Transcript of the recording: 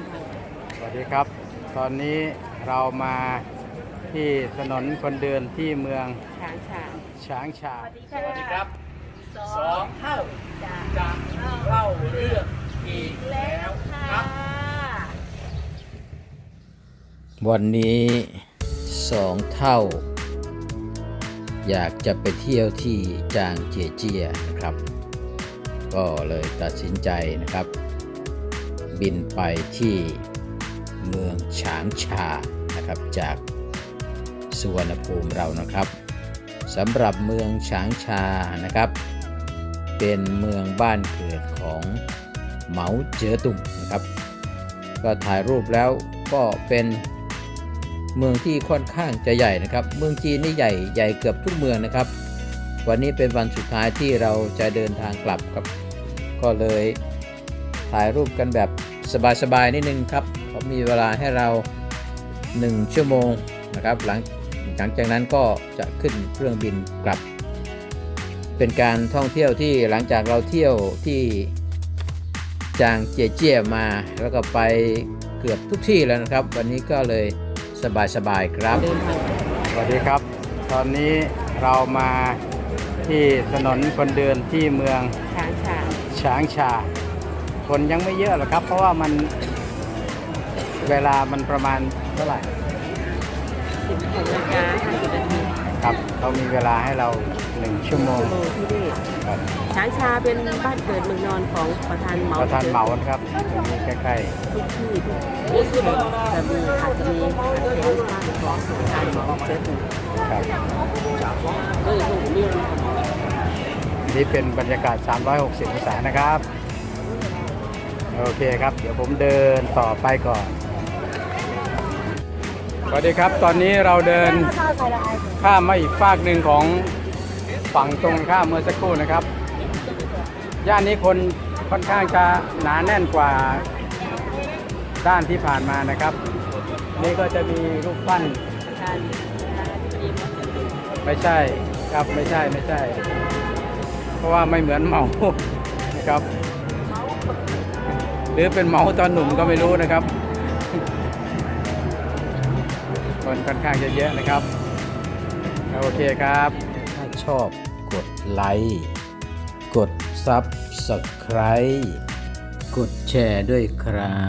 นทางสวัสดีครับ ตอนนี้เรามาที่ถนนคนเดินที่เมืองช้างช้างช้างชาสวัสดีครับสองเท่าจะเล่าเรื่องอีกแล้วครับ วันนี้สองเท่า อยากจะไปเที่ยวที่จางเจียเจียนะครับ ก็เลยตัดสินใจนะครับ บินไปที่เมืองฉางชานะครับจากสุวรรณภูมิเรานะครับสำหรับเมืองฉางชานะครับ เป็นเมืองบ้านเกิดของเหมาเจ๋อตุงนะครับ ก็ถ่ายรูปแล้วก็เป็นเมืองที่ค่อนข้างจะใหญ่นะครับ เมืองจีนนี่ใหญ่ใหญ่เกือบทุกเมืองนะครับ วันนี้เป็นวันสุดท้ายที่เราจะเดินทางกลับครับ ก็เลยถ่ายรูปกันแบบ สบายๆนิดนึงครับเขามีเวลาให้เรา 1 ชั่วโมงนะครับหลังหลังจากนั้นก็จะขึ้นเครื่องบินกลับ เป็นการท่องเที่ยวที่หลังจากเราเที่ยวที่จางเจียเจียมา แล้วก็ไปเกือบทุกที่แล้วนะครับ วันนี้ก็เลยสบายๆครับเดินทางสวัสดีครับ ตอนนี้เรามาที่ถนนคนเดินที่เมืองช้างช้างช้างชา คนยังไม่เยอะหรอกครับ เพราะว่ามันเวลามันประมาณเท่าไหร่สิบหกนาฬิกาห้าสิบนาทีครับเขามีเวลาให้เราหนึ่งชั่วโมงชั่วโมงที่นี่ครับช้างชาเป็นบ้านเกิดเมืองนอนของประธานเหมาประธานเหมานะครับมีใกล้ทุกที่ทุกที่จะมีอาจจะมีอาจจะมีบ้านของประธานเหมาเจอถึงๆครับเออถูกเรื่องนี่เป็นบรรยากาศ 360 องศานะครับ โอเคครับ เดี๋ยวผมเดินต่อไปก่อนสวัสดีครับ ตอนนี้เราเดินข้ามมาอีกฝากหนึ่งของฝั่งตรงข้ามเมื่อสักครู่นะครับ ย่านนี้คนค่อนข้างจะหนาแน่นกว่าด้านที่ผ่านมานะครับ นี่ก็จะมีรูปปั้นไม่ใช่ครับไม่ใช่ไม่ใช่ เพราะว่าไม่เหมือนเหมานะครับ หรือเป็นเมาตอนหนุ่มก็ไม่รู้นะครับ คนค่อนข้างจะเยอะนะครับ โอเคครับ ถ้าชอบกดไลค์กด Subscribe กดแชร์ด้วยครับ